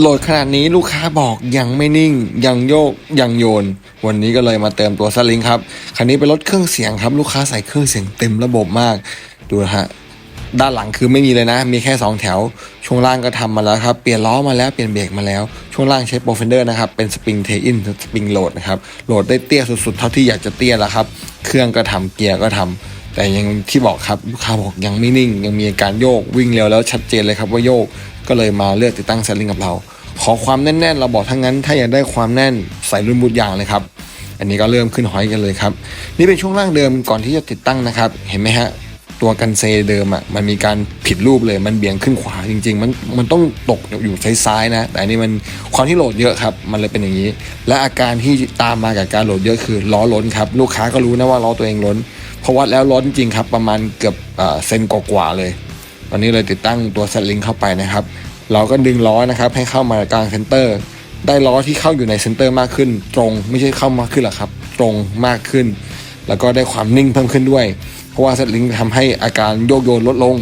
โหลดขนาดนี้ลูกค้าบอกยังไม่นิ่ง ยังโยก ยังโยน วันนี้ก็เลยมาเติมตัวสลิงครับ คันนี้เป็นรถเครื่องเสียงครับ ลูกค้าใส่เครื่องเสียงเต็มระบบมาก ดูนะฮะด้านหลังคือไม่มีเลยนะ มีแค่ 2 แถว ช่วงล่างก็ทำมาแล้วครับ เปลี่ยนล้อมาแล้ว เปลี่ยนเบรกมาแล้ว ช่วงล่างใช้โปรเฟนเดอร์นะครับ เป็นสปริงเทอินสปริงโหลดนะครับ โหลดได้เตี้ยสุดๆ เท่าที่อยากจะเตี้ยแล้วครับ เครื่องก็ทำเกียร์ก็ทำ แต่ยังที่บอกครับลูกค้าบอกยังไม่นิ่ง ยังมีอาการโยกวิ่งเร็วแล้วชัดเจนเลยครับว่าโยกก็เลยมาเลือกติดตั้งเซลลิงกับเรา ขอความแน่นๆ เราบอกทั้งนั้น ถ้าอยากได้ความแน่นใส่รุ่นบูทยางเลยครับ อันนี้ก็เริ่มขึ้นหอยกันเลยครับ นี่เป็นช่วงล่างเดิมก่อนที่จะติดตั้งนะครับ เห็นไหมฮะตัวกันเซเดิมอะมันมีการผิดรูปเลยมันเบี่ยงขึ้นขวาจริง ๆ มันมันต้องตกอยู่ซ้ายๆนะ แต่อันนี้มันความที่โหลดเยอะครับ มันเลยเป็นอย่างนี้ และอาการที่ตามมากับการโหลดเยอะคือล้อล้นครับลูกค้าก็รู้นะว่าล้อตัวเองล้น พราะวัดแล้วล้นจริงครับ ประมาณเกือบเซนกว่าๆเลย ตอนนี้เลยติดตั้งตัวสลิงเข้าไปนะครับ เราก็ดึงล้อนะครับ ให้เข้ามากลางเซนเตอร์ ได้ล้อที่เข้าอยู่ในเซนเตอร์มากขึ้น ตรงไม่ใช่เข้ามากขึ้นหรอกครับ ตรงมากขึ้น แล้วก็ได้ความนิ่งเพิ่มขึ้นด้วย เพราะว่าสลิงทำให้อาการโยกโยนลดลง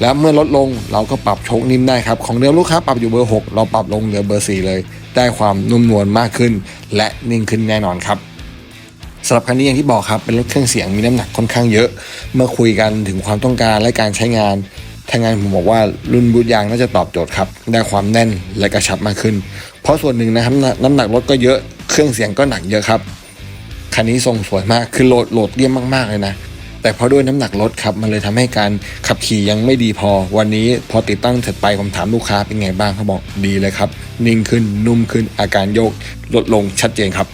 แล้วเมื่อลดลงเราก็ปรับโชคนิ่มได้ครับของเดิมลูกค้าปรับอยู่เบอร์ 6 เราปรับลงเหลือเบอร์ 4 เลย ได้ความนุ่มนวลมากขึ้น และนิ่งขึ้นแน่นอนครับ สำหรับคันนี้อย่างที่บอกครับเป็นรถเครื่องเสียงมีน้ำหนักค่อนข้างเยอะ เมื่อคุยกันถึงความต้องการและการใช้งานทางงานผมบอกว่ารุ่นบูทยางน่าจะตอบโจทย์ครับ ได้ความแน่นและกระชับมากขึ้น เพราะส่วนหนึ่งนะครับน้ำหนักรถก็เยอะเครื่องเสียงก็หนักเยอะครับคันนี้ทรงสวยมากคือโหลดโหลดเลี่ยมมากๆเลยนะแต่เพราะด้วยน้ำหนักรถครับมันเลยทำให้การขับขี่ยังไม่ดีพอ วันนี้พอติดตั้งเสร็จไปผมถามลูกค้าเป็นไงบ้างเขาบอกดีเลยครับ นิ่งขึ้นนุ่มขึ้นอาการโยกลดลงชัดเจนครับ